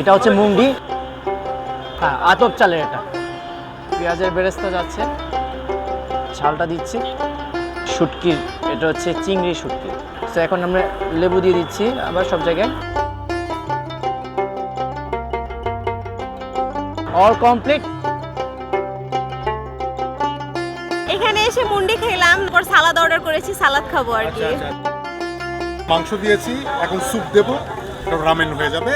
এটা হচ্ছে মুংডি হ্যাঁ আতপ চালের এটা। পেঁয়াজের বেরেস্তা যাচ্ছে। ঝালটা দিচ্ছি। শুটকির এটা হচ্ছে চিংড়ি শুটকি। তো এখন আমরা লেবু দিয়ে দিচ্ছি আবার সব জায়গায়। অল কমপ্লিট এখানে এসে মুন্ডি খেলাম তারপর সালাদ অর্ডার করেছি সালাদ খাব আর কি। আচ্ছা আচ্ছা। মাংস দিয়েছি এখন স্যুপ দেব রামেন হয়ে যাবে।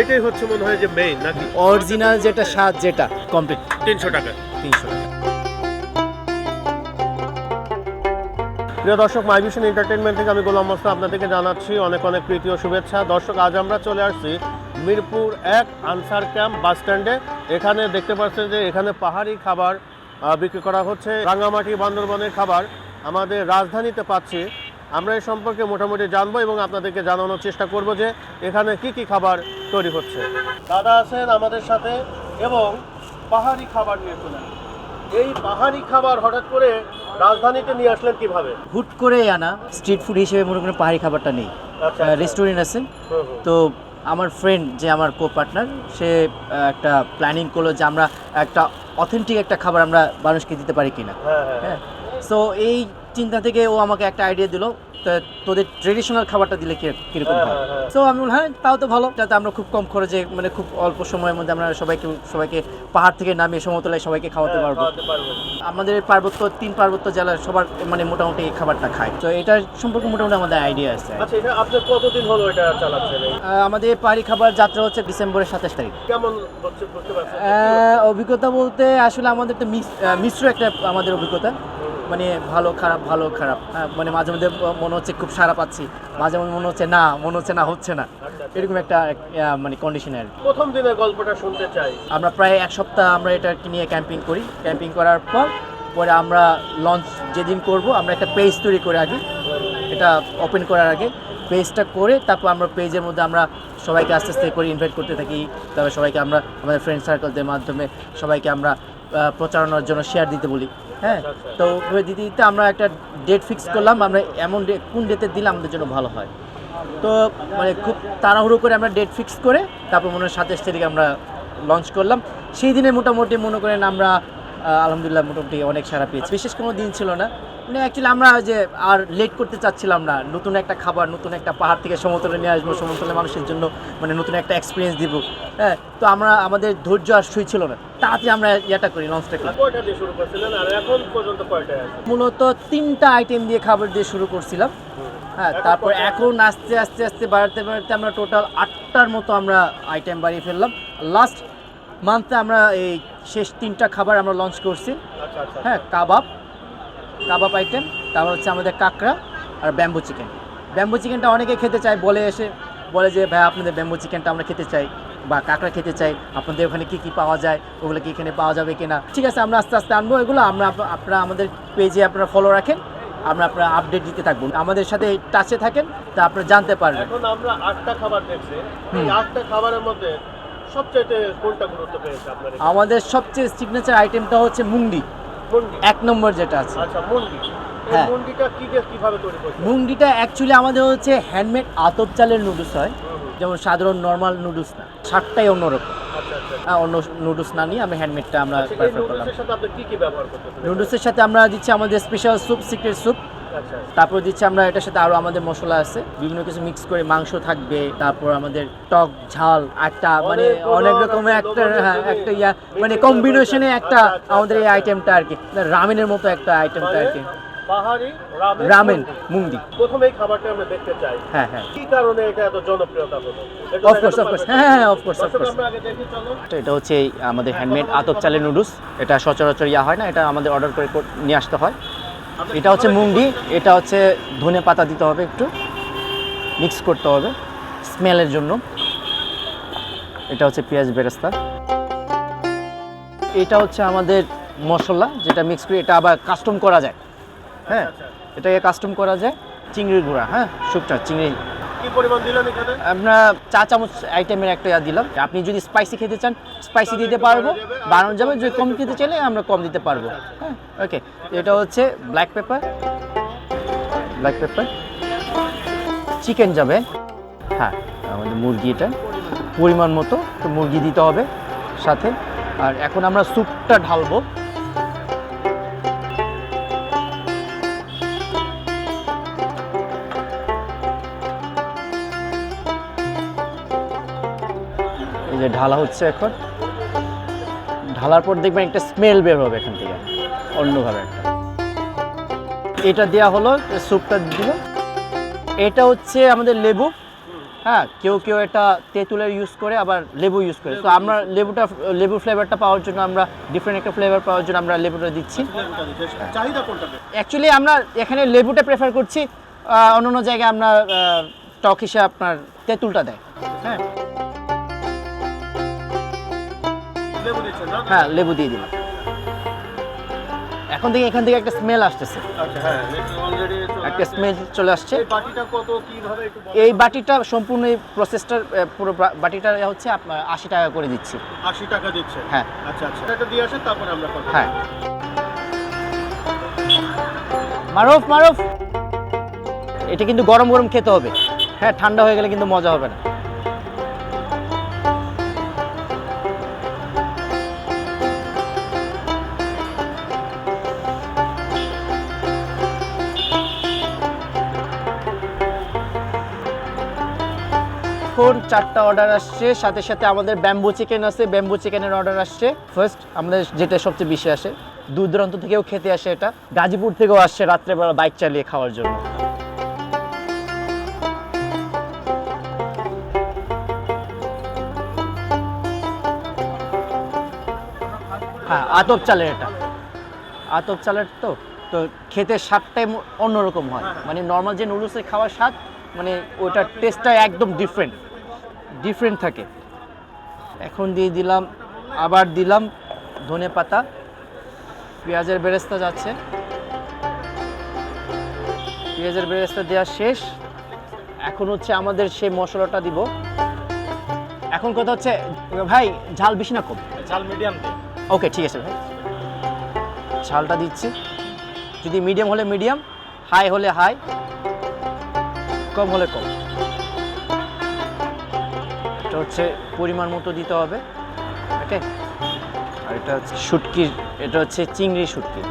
এইটাই হচ্ছে মনে হয় যে মেইন নাকি? অরিজিনাল যেটা স্বাদ যেটা কমপ্লিট তিনশো টাকা। তিনশো প্রিয় দর্শক মাই ভিশন এন্টারটেনমেন্ট থেকে আমি গোলাম মোস্তা আপনাদেরকে জানাচ্ছি অনেক অনেক প্রীতি ও শুভেচ্ছা। দর্শক আজ আমরা চলে আসছি মিরপুর এক আনসার ক্যাম্প বাস স্ট্যান্ডে। এখানে দেখতে পাচ্ছেন যে এখানে পাহাড়ি খাবার বিক্রি করা হচ্ছে। রাঙ্গামাটি বান্দরবনের খাবার। আমাদের রাজধানীতে পাচ্ছি আমরা এই সম্পর্কে মোটামুটি জানব এবং আপনাদেরকে জানানোর চেষ্টা করব যে এখানে কি কি খাবার তৈরি হচ্ছে। দাদা আছেন আমাদের সাথে এবং পাহাড়ি খাবার নিয়ে চলে এই পাহাড়ি খাবার হঠাৎ করে রাজধানীতে নিয়ে আসলেন কীভাবে? হুট করে আনা স্ট্রিট ফুড হিসেবে মনে করেন পাহাড়ি খাবারটা নেই। আচ্ছা, রেস্টুরেন্ট আছে হুম, হুম। তো আমার ফ্রেন্ড যে আমার কো পার্টনার সে একটা প্ল্যানিং করল যে আমরা একটা অথেন্টিক একটা খাবার আমরা মানুষকে দিতে পারি কিনা। হ্যাঁ হ্যাঁ। হ্যাঁ। সো এই চিন্তা থেকে ও আমাকে একটা আইডিয়া দিল তোদের ট্রেডিশনাল খাবারটা দিলে কীরকম হ্যাঁ, হয় হ্যাঁ, হ্যাঁ। সো আমি বললাম হ্যাঁ তাও তো ভালো। যাতে আমরা খুব কম খরচে মানে খুব অল্প সময়ের মধ্যে আমরা সবাইকে সবাইকে পাহাড় থেকে নামিয়ে সমতলায় সবাইকে খাওয়াতে পারব। আমাদের এই পার্বত্য তিন পার্বত্য জেলার সবার মানে মোটামুটি এই খাবারটা খায়। তো এটার সম্পর্কে মোটামুটি আমাদের আইডিয়া আছে। আচ্ছা এটা আপনি কতদিন হলো এটা চালাচ্ছেন? আমাদের পাহাড়ি খাবার যাত্রা হচ্ছে ডিসেম্বরের সাতাশ তারিখ। কেমন অভিজ্ঞতা বলতে আসলে আমাদের তো মিক্স মিশ্র একটা আমাদের অভিজ্ঞতা। মানে ভালো খারাপ ভালো খারাপ। হ্যাঁ, মানে মাঝে মধ্যে মনে হচ্ছে খুব সারা পাচ্ছি। মাঝে মধ্যে মনে হচ্ছে না মনে হচ্ছে না হচ্ছে না। এরকম একটা মানে কন্ডিশনে আর প্রথম দিনের গল্পটা শুনতে চাই। আমরা প্রায় এক সপ্তাহ আমরা এটা নিয়ে ক্যাম্পিং করি। ক্যাম্পিং করার পর পরে আমরা লঞ্চ যেদিন করব আমরা একটা পেজ তৈরি করে আগে। এটা ওপেন করার আগে পেজটা করে তারপর আমরা পেজের মধ্যে আমরা সবাইকে আস্তে আস্তে করে ইনভাইট করতে থাকি। তারপর সবাইকে আমরা আমাদের ফ্রেন্ড সার্কেলদের মাধ্যমে সবাইকে আমরা প্রচারণার জন্য শেয়ার দিতে বলি। হ্যাঁ তো ওইভাবে দিতে দিতে আমরা একটা ডেট ফিক্স করলাম আমরা এমন ডে কোন ডেতে দিলে আমাদের জন্য ভালো হয়? তো মানে খুব তাড়াহুড়ো করে আমরা ডেট ফিক্স করে তারপর মনে হয় সাতাশ তারিখে আমরা লঞ্চ করলাম। সেই দিনে মোটামুটি মনে করেন আমরা আলহামদুলিল্লাহ মোটামুটি অনেক সারা পেয়েছি। বিশেষ কোনো দিন ছিল না। মানে অ্যাকচুয়ালি আমরা যে আর লেট করতে চাচ্ছিলাম না। নতুন একটা খাবার নতুন একটা পাহাড় থেকে সমতলে নিয়ে আসব সমতলে মানুষের জন্য মানে নতুন একটা এক্সপিরিয়েন্স দিব। হ্যাঁ তো আমরা আমাদের ধৈর্য আর সই ছিল না। তাড়াতাড়ি আমরা ইয়েটা করি লঞ্চটা করি। মূলত তিনটা আইটেম দিয়ে খাবার দিয়ে শুরু করছিলাম। হ্যাঁ তারপর এখন আস্তে আস্তে আস্তে বাড়াতে বাড়াতে আমরা টোটাল আটটার মতো আমরা আইটেম বাড়িয়ে ফেললাম। লাস্ট মান্থে আমরা এই শেষ তিনটা খাবার আমরা লঞ্চ করছি। আচ্ছা আচ্ছা হ্যাঁ কাবাব কাবাব আইটেম তারপর হচ্ছে আমাদের কাঁকড়া আর ব্যাম্বু চিকেন ব্যাম্বু চিকেনটা অনেকে খেতে চায় বলে এসে বলে যে ভাই আপনাদের ব্যাম্বু চিকেনটা আমরা খেতে চাই বা কাঁকড়া খেতে চাই আপনাদের ওখানে কি কি পাওয়া যায় ওগুলো কি এখানে পাওয়া যাবে কিনা? ঠিক আছে আমরা আস্তে আস্তে আনব এগুলো আমরা আপনারা আমাদের পেজে আপনারা ফলো রাখেন আমরা আপনারা আপডেট দিতে থাকব। আমাদের সাথে টাচে থাকেন তা আপনারা জানতে পারবেন। এখন আমরা আটটা খাবার দেখছি। এই আটটা খাবারের মধ্যে আমাদের সবচেয়ে সিগনেচার আইটেমটা হচ্ছে মুন্ডি এক নম্বর যেটা আছে। আচ্ছা হ্যাঁ। মুন্ডিটা মুংডিটা অ্যাকচুয়ালি আমাদের হচ্ছে হ্যান্ডমেড আতপ চালের নুডলস হয়। যেমন সাধারণ নর্মাল নুডলস না। স্বাদটাই অন্যরকম। আচ্ছা আচ্ছা অন্য নুডলস না নিয়ে আমি হ্যান্ডমেডটা আমরা প্রেফার করলাম। নুডলসের সাথে আমরা দিচ্ছি আমাদের স্পেশাল স্যুপ সিক্রেট স্যুপ তারপর দিচ্ছি আমরা এটার সাথে আরও আমাদের মশলা আছে। বিভিন্ন কিছু মিক্স করে মাংস থাকবে তারপর আমাদের টক ঝাল একটা মানে অনেক রকমের একটা হ্যাঁ একটা ইয়া মানে কম্বিনেশনে একটা আমাদের এই। আইটেমটা আর কি রামেনের মতো একটা আইটেমটা আর কি। মানে পাহাড়ি রামেন মুন্ডি। প্রথমে এই খাবারটা আমরা দেখতে চাই। হ্যাঁ হ্যাঁ। কি কারণে এটা এত জনপ্রিয়তা হলো? অফকোর্স অফকোর্স হ্যাঁ হ্যাঁ অফকোর্স অফকোর্স এটা হচ্ছে আমাদের হ্যান্ডমেড আতপ চালের নুডলস এটা সচরাচর ইয়া হয় না এটা আমাদের অর্ডার কর- নিয়ে আসতে হয়। এটা হচ্ছে মুঙ্গি, এটা হচ্ছে ধনে পাতা দিতে হবে একটু। মিক্স করতে হবে স্মেলের জন্য। এটা হচ্ছে পেঁয়াজ বেরেস্তা। এটা হচ্ছে আমাদের মশলা যেটা মিক্স করে, এটা আবার কাস্টম করা যায়। হ্যাঁ এটাকে কাস্টম করা যায়। চিংড়ির গুঁড়া হ্যাঁ সুপটা চিংড়ি। আমরা চা চামচ আইটেমের একটা দিলাম। আপনি যদি স্পাইসি খেতে চান স্পাইসি দিতে পারব। বানানো যাবে, যদি কম খেতে চাইলে আমরা কম দিতে পারব। হ্যাঁ ওকে এটা হচ্ছে black pepper black pepper chicken যাবে। হ্যাঁ আমাদের মুরগি এটা। পরিমাণ মতো তো মুরগি দিতে হবে সাথে। আর এখন আমরা স্যুপটা ঢালবো। যে ঢালা হচ্ছে এখন। ঢালার পর দেখবেন একটা স্মেল বের হবে এখান থেকে অন্যভাবে একটা। এটা দেয়া হলো স্যুপটা দিল। এটা হচ্ছে আমাদের লেবু। হ্যাঁ কেউ কেউ এটা তেঁতুলের ইউজ করে আবার লেবু ইউজ করে। তো আমরা লেবুটা লেবু ফ্লেভারটা পাওয়ার জন্য আমরা ডিফারেন্ট একটা ফ্লেভার পাওয়ার জন্য আমরা লেবুটা দিচ্ছি। অ্যাকচুয়ালি আমরা এখানে লেবুটা প্রেফার করছি অন্য অন্য জায়গায় আমরা টক হিসেবে আপনার তেঁতুলটা দেয়। হ্যাঁ। হ্যাঁ লেবু দিয়ে দিলাম। এখন থেকে এখান থেকে একটা স্মেল আসতেছে। আচ্ছা হ্যাঁ একটা স্মেল চলে আসছে। এই বাটিটা সম্পূর্ণ এই প্রসেসটার পুরো বাটিটা হচ্ছে আশি টাকা করে দিচ্ছি। 80 টাকা দিচ্ছেন? হ্যাঁ। আচ্ছা আচ্ছা। এটা দিয়ে আসেন তারপরে আমরা হ্যাঁ। মারুফ মারুফ! এটা কিন্তু গরম গরম খেতে হবে। হ্যাঁ ঠান্ডা হয়ে গেলে কিন্তু মজা হবে না। এখন চারটা অর্ডার আসছে, সাথে সাথে আমাদের ব্যাম্বু চিকেন আছে ব্যাম্বু চিকেনের অর্ডার আসছে। ফার্স্ট আমাদের যেটা সবচেয়ে বেশি আসে, দূর দূরান্ত থেকেও খেতে আসে এটা। গাজীপুর থেকেও আসছে রাত্রেবেলা বাইক চালিয়ে খাওয়ার জন্য। হ্যাঁ আতপ চালের এটা। আতপ চালের তো তো খেতে স্বাদটাই অন্যরকম হয়। মানে নর্মাল যে নুডলসের খাওয়ার স্বাদ মানে ওটার টেস্টটা একদম ডিফারেন্ট ডিফারেন্ট থাকে। এখন দিয়ে দিলাম আবার দিলাম ধনে পাতা। পেঁয়াজের বেরেস্তা যাচ্ছে। পেঁয়াজের বেরেস্তা দেওয়া শেষ। এখন হচ্ছে আমাদের সেই মশলাটা দিব। এখন কথা হচ্ছে ভাই ঝাল বেশি না কম? ঝাল মিডিয়াম ওকে ঠিক আছে ভাই। ঝালটা দিচ্ছি। যদি মিডিয়াম হলে মিডিয়াম হাই হলে হাই কম হলে কম। হচ্ছে পরিমাণ মতো দিতে হবে ওকে আর এটা হচ্ছে শুটকির এটা হচ্ছে চিংড়ি শুটকি।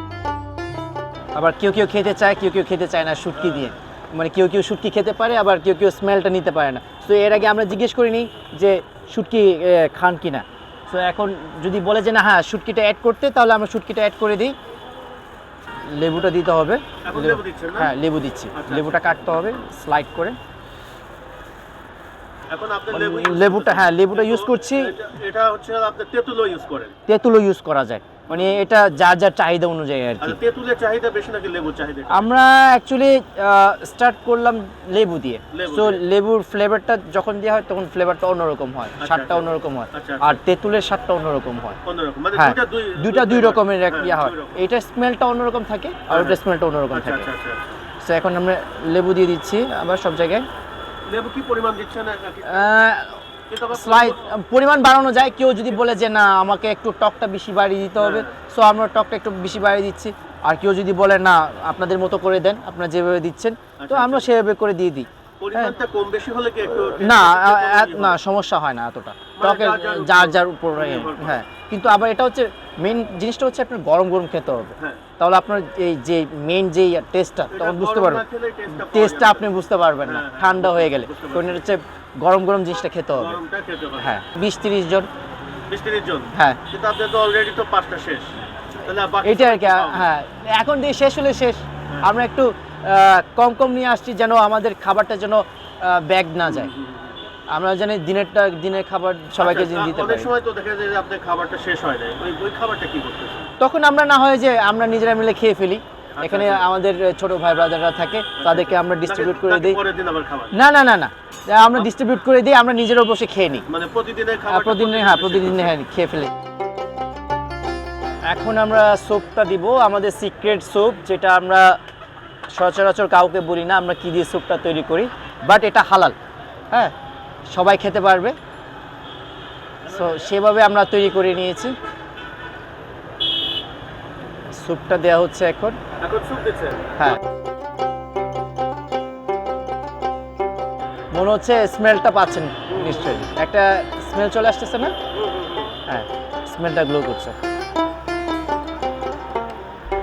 আবার কেউ কেউ খেতে চায় কেউ কেউ খেতে চায় না শুটকি দিয়ে। মানে কেউ কেউ শুটকি খেতে পারে আবার কেউ কেউ স্মেলটা নিতে পারে না। তো এর আগে আমরা জিজ্ঞেস করে নিই যে শুটকি খান কি না তো এখন যদি বলে যে না হ্যাঁ শুটকিটা অ্যাড করতে তাহলে আমরা শুটকিটা অ্যাড করে দিই। লেবুটা দিতে হবে? হ্যাঁ লেবু দিচ্ছি। আচ্ছা। লেবুটা কাটতে হবে স্লাইড করে। এখন আপনি লেবুটা হ্যাঁ লেবুটা ইউজ করছি। এটা- এটা হচ্ছে আপনি তেঁতুলও ইউজ করেন তেঁতুলও ইউজ করা যায়। মানে এটা যার যার চাহিদা অনুযায়ী আর কি। তেঁতুলের চাহিদা বেশি নাকি লেবুর চাহিদা আমরা অ্যাকচুয়ালি স্টার্ট করলাম লেবু দিয়ে। সো লেবুর ফ্লেভারটা যখন দেওয়া হয় তখন ফ্লেভারটা অন্যরকম হয়। আচ্ছা, স্বাদটা আচ্ছা। অন্যরকম হয়। আচ্ছা, আর তেঁতুলের স্বাদটা অন্যরকম হয়। মানে হ্যাঁ দুইটা দুই রকমের এক হ্যাঁ, ইয়া হয়। এইটার স্মেলটা অন্যরকম থাকে আর হ্যাঁ, ওটার স্মেলটা অন্যরকম আচ্ছা থাকে। আচ্ছা আচ্ছা আচ্ছা। সো এখন আমরা লেবু দিয়ে দিচ্ছি আবার সব জায়গায়। লেবু কি পরিমাণ দিচ্ছেন স্লাইড পরিমাণ বাড়ানো যায় কেউ যদি বলে যে না আমাকে একটু টকটা বেশি বাড়িয়ে দিতে হবে হ্যাঁ। সো আমরা টকটা একটু বেশি বাড়িয়ে দিচ্ছি। আর কেউ যদি বলে না আপনাদের মতো করে দেন আপনারা যেভাবে দিচ্ছেন তো আচ্ছা, আমরা সেভাবে করে দিয়ে দিই। না না সমস্যা হয় না এতটা। মানে টকের যার যার উপর। হ্যাঁ। কিন্তু আবার এটা হচ্ছে মেন জিনিসটা হচ্ছে আপনার গরম গরম খেতে হবে। হ্যাঁ। তাহলে আপনার এই যে মেন যে টেস্টটা তখন বুঝতে পারবেন। টেস্টটা আপনি বুঝতে পারবেন না হ্যাঁ, হ্যাঁ, ঠান্ডা হয়ে গেলে। বুঝতে কারণ এটা হচ্ছে গরম গরম জিনিসটা খেতে হবে। হ্যাঁ বিশ তিরিশ জন। বিশ তিরিশ জন? হ্যাঁ। কিন্তু তো অলরেডি তো পাঁচটা শেষ। তাহলে আর বাকি এইটা আর কি হ্যাঁ এখন দিয়ে শেষ হলে শেষ। হ্যাঁ। আমরা একটু কম কম নিয়ে আসছি যেন আমাদের খাবারটা যেন ব্যাগ না যায়। আমরা জানি দিনেরটা দিনের খাবার সবাইকে আচ্ছা, যেন দিতে অনেক পারি। সময় তো দেখা যায় যে আপনার খাবারটা শেষ হয় না ওই ওই খাবারটা কি করতেছেন? তখন আমরা না হয় যে আমরা নিজেরা মিলে খেয়ে ফেলি। এখানে আচ্ছা। আমাদের ছোট ভাই ব্রাদাররা থাকে তাদেরকে আমরা ডিস্ট্রিবিউট করে দিই। দিন না না না না। আমরা ডিস্ট্রিবিউট করে দিই আমরা নিজেরাও বসে খেয়ে নিই। মানে প্রতিদিনের খাবার প্রতিদিন হ্যাঁ প্রতিদিন হ্যাঁ। খেয়ে ফেলি। এখন আমরা স্যুপটা দিব আমাদের সিক্রেট স্যুপ যেটা আমরা সচরাচর কাউকে বলি না আমরা কি দিয়ে স্যুপটা তৈরি করি বাট এটা হালাল। হ্যাঁ? সবাই খেতে পারবে। সো সেভাবে আমরা তৈরি করে নিয়েছি। স্যুপটা দেওয়া হচ্ছে এখন। এখন স্যুপ দিচ্ছেন হ্যাঁ। মনে হচ্ছে স্মেলটা পাচ্ছেন নিশ্চয়ই। একটা স্মেল চলে আসতেছে না? হ্যাঁ স্মেলটা গ্লো করছে।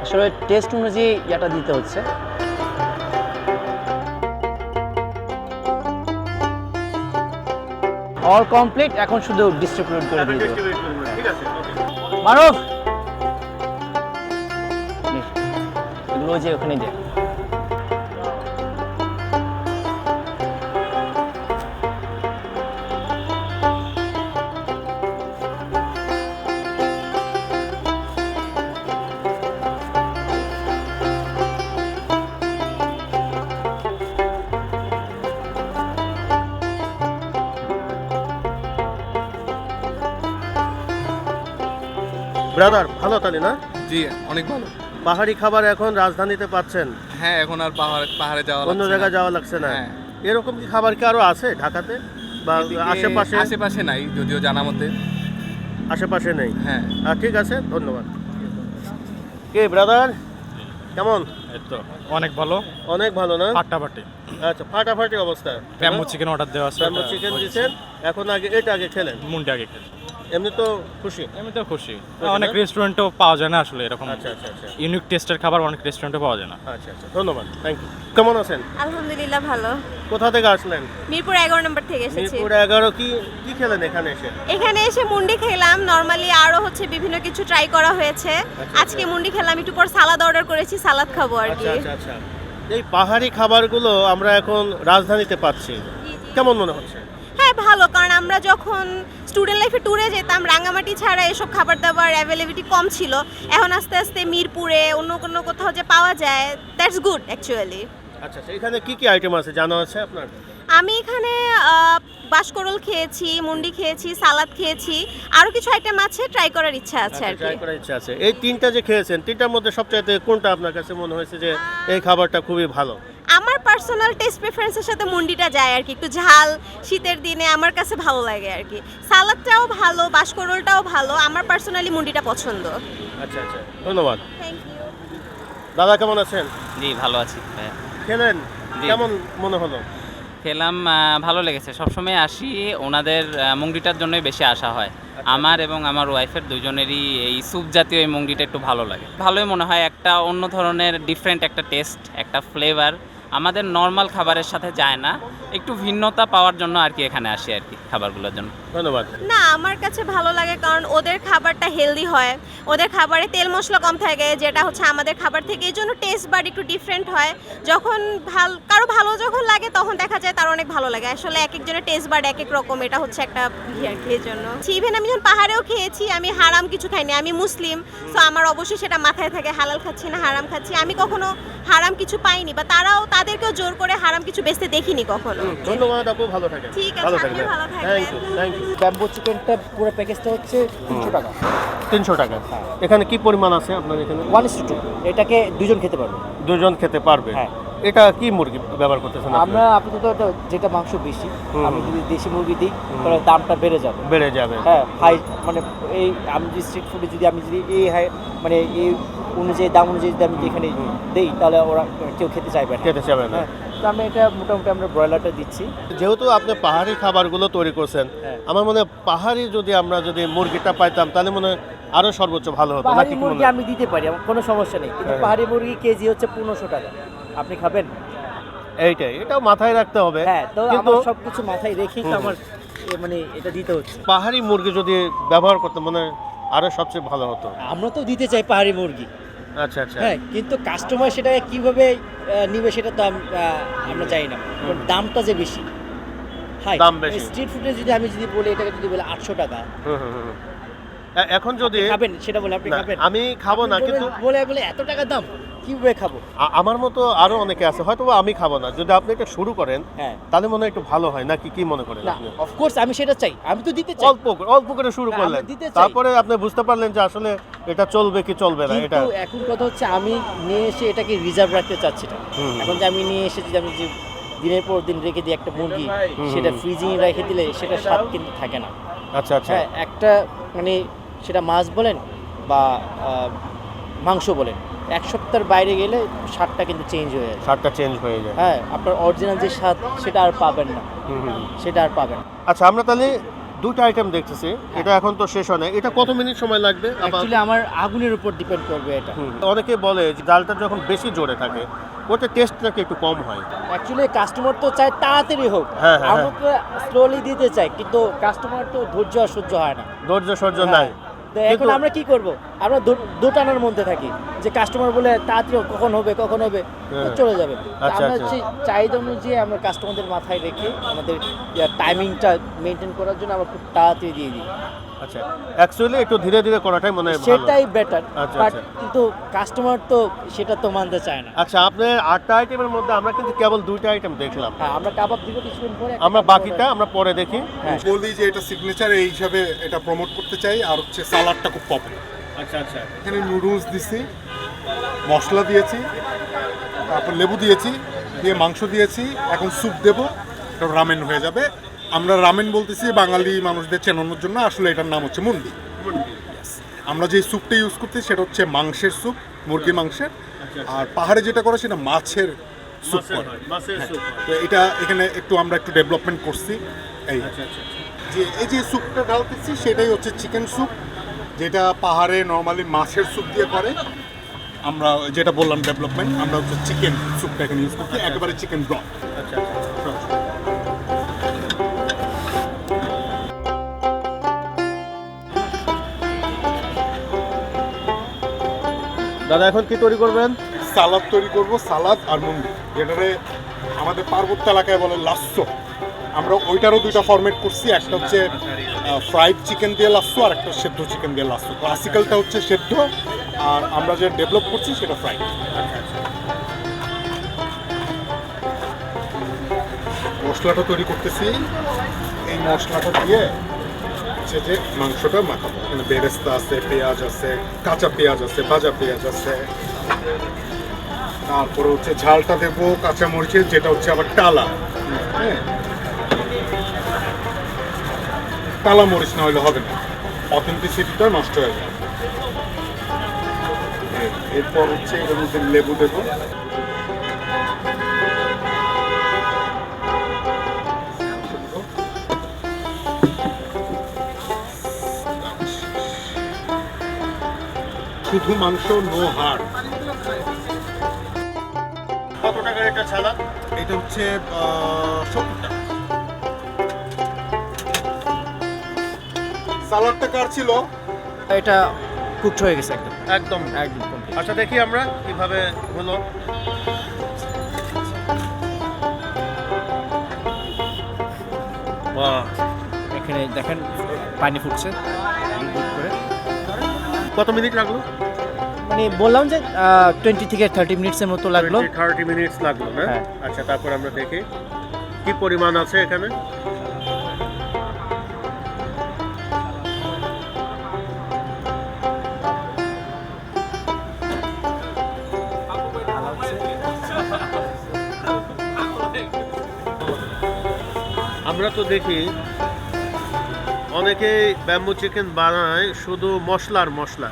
আসলে টেস্ট অনুযায়ী ইয়াটা দিতে হচ্ছে। অল কমপ্লিট এখন শুধু ডিস্ট্রিবিউট করে দিয়ে মারুফ! এগুলো যে ওখানে দে ব্রাদার ভালো তাহলে না? জি অনেক ভালো। পাহাড়ি খাবার এখন রাজধানীতে পাচ্ছেন। হ্যাঁ এখন আর পাহাড় পাহাড়ে যাওয়া অন্য জায়গায় যাওয়া লাগছে না। হ্যাঁ। এরকম কি খাবার কি আরও আছে ঢাকাতে? বা আশেপাশে? আশেপাশে নাই যদিও জানা মতে। আশেপাশে নেই। হ্যাঁ। ঠিক আছে ধন্যবাদ। কে ব্রাদার কেমন? এই তো অনেক ভালো। অনেক ভালো না? ফাটাফাটি। আচ্ছা ফাটাফাটি অবস্থা। প্যাম্বো চিকেন অর্ডার দেওয়া আছে প্যাম্বো চিকেন দিয়েছেন এখন আগে এটা আগে খেলেন। মুন্ডি আগে খেয়েছি এমনি তো খুশি। এমনিতেও খুশি। অনেক রেস্টুরেন্টও পাওয়া যায় না আসলে এরকম। আচ্ছা আচ্ছা আচ্ছা। ইউনিক টেস্টের খাবার অনেক রেস্টুরেন্টে পাওয়া যায় না। আচ্ছা আচ্ছা। ধন্যবাদ। থ্যাংক ইউ কেমন আছেন? আলহামদুলিল্লাহ ভালো। কোথা থেকে আসলেন? মিরপুর এগারো নম্বর থেকে এসেছি। মিরপুর এগারো কি কি খেলেন এখানে এসে? এখানে এসে মুন্ডি খেলাম। নর্মালি আরও হচ্ছে বিভিন্ন কিছু ট্রাই করা হয়েছে। আজকে মুন্ডি খেলাম। একটু পর সালাদ অর্ডার করেছি সালাদ খাব আর কি। আচ্ছা আচ্ছা আচ্ছা। এই পাহাড়ি খাবারগুলো আমরা এখন রাজধানীতে পাচ্ছি। কেমন মনে হচ্ছে? ভালো কারণ আমরা যখন স্টুডেন্ট লাইফে ট্যুরে যেতাম রাঙামাটি ছাড়া এসব খাবার দাবার অ্যাভেলেবিলিটি কম ছিল। এখন আস্তে আস্তে মিরপুরে অন্য কোনো কোথাও যে পাওয়া যায় দ্যাটস গুড অ্যাকচুয়ালি আচ্ছা আচ্ছা এখানে কি কি আইটেম আছে জানা আছে আপনার? আমি এখানে আহ, বাঁশকরল খেয়েছি মুন্ডি খেয়েছি সালাদ খেয়েছি আরও কিছু আইটেম আছে ট্রাই করার ইচ্ছা আছে আর কি। ট্রাই করার ইচ্ছা আছে। এই তিনটা যে খেয়েছেন তিনটার মধ্যে সবচাইতে কোনটা আপনার কাছে মনে হয়েছে যে এই খাবারটা খুবই ভালো? পার্সোনাল টেস্ট প্রেফারেন্সের সাথে মুন্ডিটা যায় আর কি একটু ঝাল শীতের দিনে আমার কাছে ভালো লাগে আর কি। সালাদটাও ভালো বাঁশকরলটাও ভালো আমার পার্সোনালি মুন্ডিটা পছন্দ। আচ্ছা আচ্ছা ধন্যবাদ। থ্যাংক ইউ দাদা কেমন আছেন? জি ভালো আছি ভাইয়া। খেলেন? কেমন মনে হলো? খেলাম ভালো লেগেছে। সবসময় আসি ওনাদের মুংডিটার জন্যই বেশি আসা হয়। আমার এবং আমার ওয়াইফের দুজনেরই এই স্যুপ জাতীয় এই মুংডিটা একটু ভালো লাগে। ভালোই মনে হয় একটা অন্য ধরনের ডিফারেন্ট একটা টেস্ট একটা ফ্লেভার আমাদের নর্মাল খাবারের সাথে যায় না। একটু ভিন্নতা পাওয়ার জন্য আর কি এখানে আসি আর কি খাবারগুলোর জন্য। ধন্যবাদ। না আমার কাছে ভালো লাগে কারণ ওদের খাবারটা হেলদি হয়। ওদের খাবারে তেল মশলা কম থাকে যেটা হচ্ছে আমাদের খাবার থেকে। এই জন্য টেস্ট বাট একটু ডিফারেন্ট হয়। যখন ভালো কারও ভালো যখন লাগে তখন দেখা যায় তার অনেক ভালো লাগে। আসলে এক একজনের টেস্ট বাট এক এক রকম এটা হচ্ছে একটা ইয়ে আর কি এই জন্য। ইভেন আমি যখন পাহাড়েও খেয়েছি আমি হারাম কিছু খাইনি। আমি মুসলিম তো আমার অবশ্যই সেটা মাথায় থাকে হালাল খাচ্ছি না হারাম খাচ্ছি। আমি কখনো হারাম কিছু পাইনি বা তারাও তাদেরকেও জোর করে হারাম কিছু বেচতে দেখিনি কখনো। ধন্যবাদ আপু ভালো থাকেন। ভালো থাকবেন। Thank you thank you bamboo চিকেনটা পুরো প্যাকেজটা হচ্ছে তিনশো টাকা। তিনশো টাকা। এখানে কি পরিমাণ আছে আপনার এখানে? ওয়ান ইস টু এটাকে দুজন খেতে পারবে। দুজন খেতে পারবে? হ্যাঁ। এটা কি মুরগি ব্যবহার করতেছেন আপনি? আমরা আপাতত এটা যেটা মাংস বেশি আমি যদি দেশি মুরগি দিই তাহলে দামটা বেড়ে যাবে। বেড়ে যাবে। হ্যাঁ হাই মানে এই আমি যদি স্ট্রিট ফুডে যদি আমি যদি এই হাই মানে এই অনুযায়ী দাম অনুযায়ী যদি আমি যেখানে দিই তাহলে ওরা কেউ খেতে চাইবে না। খেতে চাইবে না। হ্যাঁ তো আমরা এটা মোটামুটি আমরা ব্রয়লারটা দিচ্ছি। যেহেতু আপনি পাহাড়ি খাবারগুলো তৈরি করছেন হ্যাঁ। আমার মনে হয় পাহাড়ি যদি আমরা যদি মুরগিটা পাইতাম তাহলে মনে হয় আরও সর্বোচ্চ ভালো হতো পাহাড়ি নাকি মুরগি আমি দিতে পারি আমার কোনো সমস্যা নেই। কিন্তু হ্যাঁ। পাহাড়ি মুরগি কেজি হচ্ছে পনেরোশো টাকা। আপনি খাবেন? এইটাই এটাও মাথায় রাখতে হবে। হ্যাঁ তো আমার সবকিছু মাথায় রেখেই তো আমার মানে এটা দিতে হচ্ছে। পাহাড়ি মুরগি যদি ব্যবহার করতে মনে আরও সবচেয়ে ভালো হতো। আমরা তো দিতে চাই পাহাড়ি মুরগি। আচ্ছা আচ্ছা। হ্যাঁ কিন্তু কাস্টমার সেটা কীভাবে নিবে সেটা তো আমরা জানি না। দামটা যে বেশি হাই দাম বেশি। স্ট্রিট ফুডে যদি আমি যদি বলি এটাকে যদি বলে আটশো টাকা। হুম, হুম, হুম। এখন যদি খাবেন সেটা বলে আপনি খাবেন। আমি খাব না কিন্তু বলে বলে এত টাকা দাম? কীভাবে খাব? আমার মতো আরও অনেকে আছে হয়তো আমি খাব না। যদি আপনি এটা শুরু করেন হ্যাঁ। তাহলে মনে হয় একটু ভালো হয়। নাকি কি মনে করেন? অফকোর্স আমি সেটা চাই। আমি তো দিতে চাই। অল্প করে- অল্প করে শুরু করলেন। তারপরে আপনি বুঝতে পারলেন যে আসলে এটা চলবে কি চলবে না এটা কিন্তু এখন কথা হচ্ছে আমি নিয়ে এসে এটাকে রিজার্ভ রাখতে চাচ্ছি না। এখন যে আমি নিয়ে এসে যদি আমি যে দিনের পর দিন রেখে দিই একটা মুরগি সেটা ফ্রিজিং রেখে দিলে সেটা স্বাদ কিন্তু থাকে না। আচ্ছা আচ্ছা। হ্যাঁ একটা মানে সেটা মাছ বলেন বা মাংস বলেন। এক সপ্তাহের বাইরে গেলে স্বাদটা কিন্তু চেঞ্জ হয়ে যায়। স্বাদটা চেঞ্জ হয়ে যায়। হ্যাঁ আপনার অরিজিনাল যে স্বাদ সেটা আর পাবেন না। সেটা আর পাবেন না। আচ্ছা আমরা তাহলে দুটো আইটেম দেখতেছি। এটা এখন তো শেষ হয় না এটা কত মিনিট সময় লাগবে? অ্যাকচুয়ালি আমার আগুনের উপর ডিপেন্ড করবে এটা। অনেকে বলে যে ডালটা যখন বেশি জোরে থাকে ওতে টেস্ট নাকি একটু কম হয়। অ্যাকচুয়ালি কাস্টমার তো চায় তাড়াতাড়ি হোক। হ্যাঁ, হ্যাঁ, আমরা তো স্লোলি দিতে চাই কিন্তু কাস্টমার তো ধৈর্য সহ্য হয় না। ধৈর্য সহ্য নাই। তো এখন আমরা কি করব? আমরা দোটানার মধ্যে থাকি। যে কাস্টমার বলে তাড়াতাড়ি কখন হবে কখন হবে? হ্যাঁ। চলে যাবে। আচ্ছা, আমরা হচ্ছে সেই চাহিদা অনুযায়ী আমরা কাস্টমারদের মাথায় রেখে আমাদের টাইমিংটা মেনটেন করার জন্য আমরা খুব তাড়াতাড়ি দিয়ে দিই। আচ্ছা অ্যাকচুয়ালি একটু ধীরে ধীরে করাটাই মনে হয় সেটাই বেটার আচ্ছা, বাট আচ্ছা। কিন্তু কাস্টমার তো সেটা তো মানতে চায় না। আচ্ছা আপনার আটটা আইটেমের মধ্যে আমরা কিন্তু কেবল দুইটা আইটেম দেখলাম। হ্যাঁ আমরা কাবাব দিব কিছুক্ষণ পরে আমরা বাকিটা আমরা পরে দেখি। হ্যাঁ। বলি যে এটা সিগনেচার এই হিসাবে এটা প্রমোট করতে চাই আর হচ্ছে সালাডটা খুব পপুলার আচ্ছা আচ্ছা। এখানে নুডলস দিছি মশলা দিয়েছি তারপর লেবু দিয়েছি দিয়ে মাংস দিয়েছি এখন স্যুপ দেবো এটা রামেন হয়ে যাবে। আমরা রামেন বলতেছি বাঙালি মানুষদের চেনানোর জন্য আসলে এটার নাম হচ্ছে মুন্ডি আমরা যে স্যুপটা ইউজ করতে সেটা হচ্ছে মাংসের স্যুপ মুরগি মাংসের। আর পাহাড়ে যেটা করে সেটা মাছের স্যুপ করে। মাছের হ্যাঁ। স্যুপ তো এটা এখানে একটু আমরা একটু ডেভেলপমেন্ট করছি। এই। আচ্ছা আচ্ছা যে এই যে স্যুপটা ঢালতেছি সেটাই হচ্ছে চিকেন স্যুপ যেটা পাহাড়ে নর্মালি মাছের স্যুপ দিয়ে করে। আমরা যেটা বললাম ডেভেলপমেন্ট আমরা হচ্ছে চিকেন স্যুপটা এখানে ইউজ করছি একেবারে চিকেন ব্রথ আচ্ছা। দাদা, এখন কি তৈরি করবেন? সালাদ তৈরি করব, সালাদ আর মুন্ডি। যেটারে আমাদের পার্বত্য এলাকায় বলে লাস্সো আমরা ওইটারও দুইটা ফরম্যাট করছি, একটা হচ্ছে ফ্রাইড চিকেন দিয়ে লাস্সো আর একটা সেদ্ধ চিকেন দিয়ে লাস্সো ক্লাসিক্যালটা হচ্ছে সেদ্ধ, আর আমরা যে ডেভেলপ করছি সেটা ফ্রাইড মশলাটা তৈরি করতেছি। এই মশলাটা দিয়ে হচ্ছে যে মাংসটা মাখাবো। এখানে বেরেস্তা আছে, পেঁয়াজ আছে, কাঁচা পেঁয়াজ আছে, ভাজা পেঁয়াজ আছে। তারপরে হচ্ছে ঝালটা দেবো কাঁচা মরিচের যেটা হচ্ছে আবার টালা। হ্যাঁ? টালা মরিচ না হলে হবে না। অথেন্টিসিটিটা নষ্ট হয়ে যাবে এরপর হচ্ছে এর মধ্যে লেবু দেবো। শুধু মাংস নো হাড়। কত টাকার একটা ছালা? এটা হচ্ছে সত্তর টাকা। কার ছিল? এটা কুকড হয়ে গেছে একদম। একদম। একদম আচ্ছা দেখি আমরা কীভাবে হলো। এখানে দেখেন পানি ফুটছে। কত মিনিট লাগল? মানে বললাম যে টোয়েন্টি থেকে থার্টি মিনিটসের মতো লাগল। থার্টি মিনিটস লাগল না হ্যাঁ। আচ্ছা তারপর আমরা দেখি। কি পরিমাণ আছে এখানে? আমরা তো দেখি অনেকেই ব্যাম্বু চিকেন বানায় শুধু মশলার মশলা।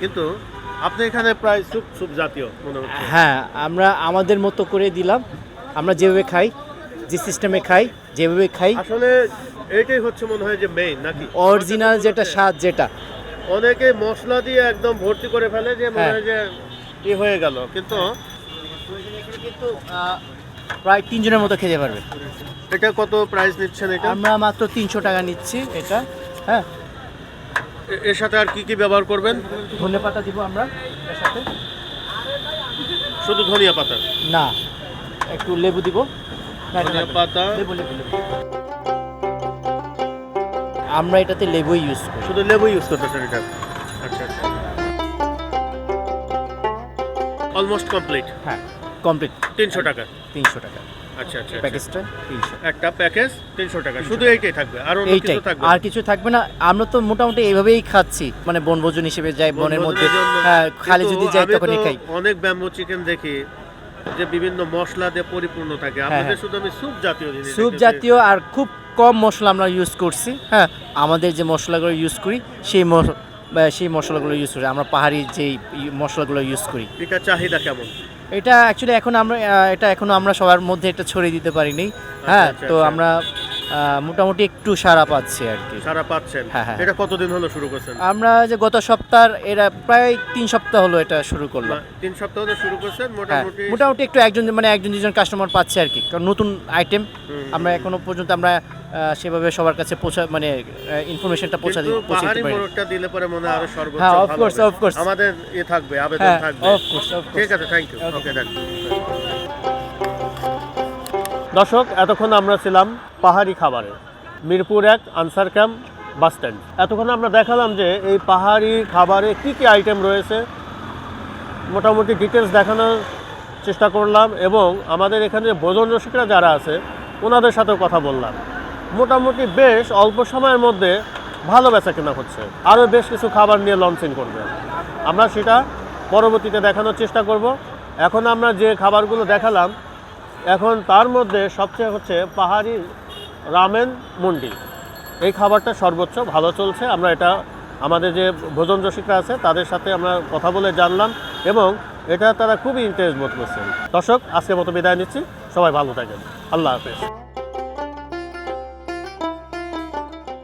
কিন্তু আপনি এখানে প্রায় স্যুপ স্যুপ জাতীয় মনে হচ্ছে। হ্যাঁ আমরা আমাদের মতো করে দিলাম। আমরা যেভাবে খাই যে সিস্টেমে খাই যেভাবে খাই। আসলে এটাই হচ্ছে মনে হয় যে মেইন নাকি? অরিজিনাল যেটা স্বাদ যেটা। অনেকে মশলা দিয়ে একদম ভর্তি করে ফেলে যে মনে হ্যাঁ। হয় যে ই হয়ে গেল। কিন্তু কিন্তু প্রায় তিনজনের মতো খেতে পারবে। এটা কত প্রাইস নিচ্ছেন এটা? আমরা মাত্র তিনশো টাকা নিচ্ছি এটা হ্যাঁ। এর সাথে আর কি কি ব্যবহার করবেন? ধনে পাতা দিব আমরা এর সাথে। শুধু ধনিয়া পাতা? না একটু লেবু দিব। ধনিয়া পাতা। লেবু লেবু লেবু। আমরা এটাতে লেবুই ইউজ করি। শুধু লেবু ইউজ করতেছেন এটা? আচ্ছা আচ্ছা। অলমোস্ট কমপ্লিট হ্যাঁ কমপ্লিট তিনশো টাকা। তিনশো টাকা। আচ্ছা আচ্ছা আচ্ছা। প্যাকেজটা তিনশো। একটা প্যাকেজ তিনশো টাকা শুধু এইটাই থাকবে আর এইটাই। আর কিছু থাকবে না। আমরা তো মোটামুটি এইভাবেই খাচ্ছি মানে বনভোজন হিসেবে যাই বনের মধ্যে। হ্যাঁ খালি যদি যাই তখনই খাই। অনেক ব্যাম্বু চিকেন দেখি যে বিভিন্ন মশলা দিয়ে পরিপূর্ণ থাকে। হ্যাঁ। শুধু আমি স্যুপ জাতীয় জিনিস স্যুপ জাতীয় আর খুব কম মশলা আমরা ইউজ করছি। হ্যাঁ আমাদের যে মশলাগুলো ইউজ করি সেই সেই মশলাগুলো ইউজ করি আমরা পাহাড়ি যেই মশলাগুলো ইউজ করি। এটা চাহিদা কেমন? এটা অ্যাকচুয়ালি এখন আমরা এটা এখনও আমরা সবার মধ্যে এটা ছড়িয়ে দিতে পারিনি। হ্যাঁ আচ্ছা, তো আচ্ছা। আমরা মোটামুটি একটু সারা পাচ্ছি আর কি। সারা পাচ্ছেন। হ্যাঁ, হ্যাঁ। এটা কতদিন হলো শুরু করছেন? আমরা যে গত সপ্তাহ এরা প্রায় তিন সপ্তাহ হলো এটা শুরু করলাম। তিন সপ্তাহ ধরে শুরু করছেন হ্যাঁ মোটামুটি? মোটামুটি একটু একজন মানে একজন দুজন কাস্টমার পাচ্ছে আর কি। কারণ নতুন আইটেম আমরা এখনও পর্যন্ত আমরা সেভাবে সবার কাছে পৌঁছা মানে ইনফরমেশনটা পৌঁছা দিতে পারি। মোরগটা দিলে পরে মনে আরও সর্বোচ্চ হ্যাঁ, course, হবে। of course. আমাদের এ থাকবে আবেদন হ্যাঁ থাকবে। অফকোর্স ঠিক আছে থ্যাংক ইউ ওকে থ্যাংক দর্শক এতক্ষণ আমরা ছিলাম পাহাড়ি খাবারে। মিরপুর এক আনসার ক্যাম্প বাস স্ট্যান্ড। এতক্ষণ আমরা দেখালাম যে এই পাহাড়ি খাবারে কি কি আইটেম রয়েছে। মোটামুটি ডিটেলস দেখানোর চেষ্টা করলাম এবং আমাদের এখানে ভোজন রসিকরা যারা আছে ওনাদের সাথেও কথা বললাম। মোটামুটি বেশ অল্প সময়ের মধ্যে ভালো বেচা কেনা হচ্ছে। আরও বেশ কিছু খাবার নিয়ে লঞ্চিং করবে। আমরা সেটা পরবর্তীতে দেখানোর চেষ্টা করব। এখন আমরা যে খাবারগুলো দেখালাম, এখন তার মধ্যে সবচেয়ে হচ্ছে পাহাড়ি রামেন মন্ডি। এই খাবারটা সর্বোচ্চ, ভালো চলছে। আমরা এটা, আমাদের যে ভোজন রসিকরা আছে, তাদের সাথে আমরা কথা বলে জানলাম এবং এটা তারা খুবই ইন্টারেস্ট বোধ করছেন। দর্শক, আজকের মতো বিদায় নিচ্ছি। সবাই ভালো থাকেন। আল্লাহ হাফেজ।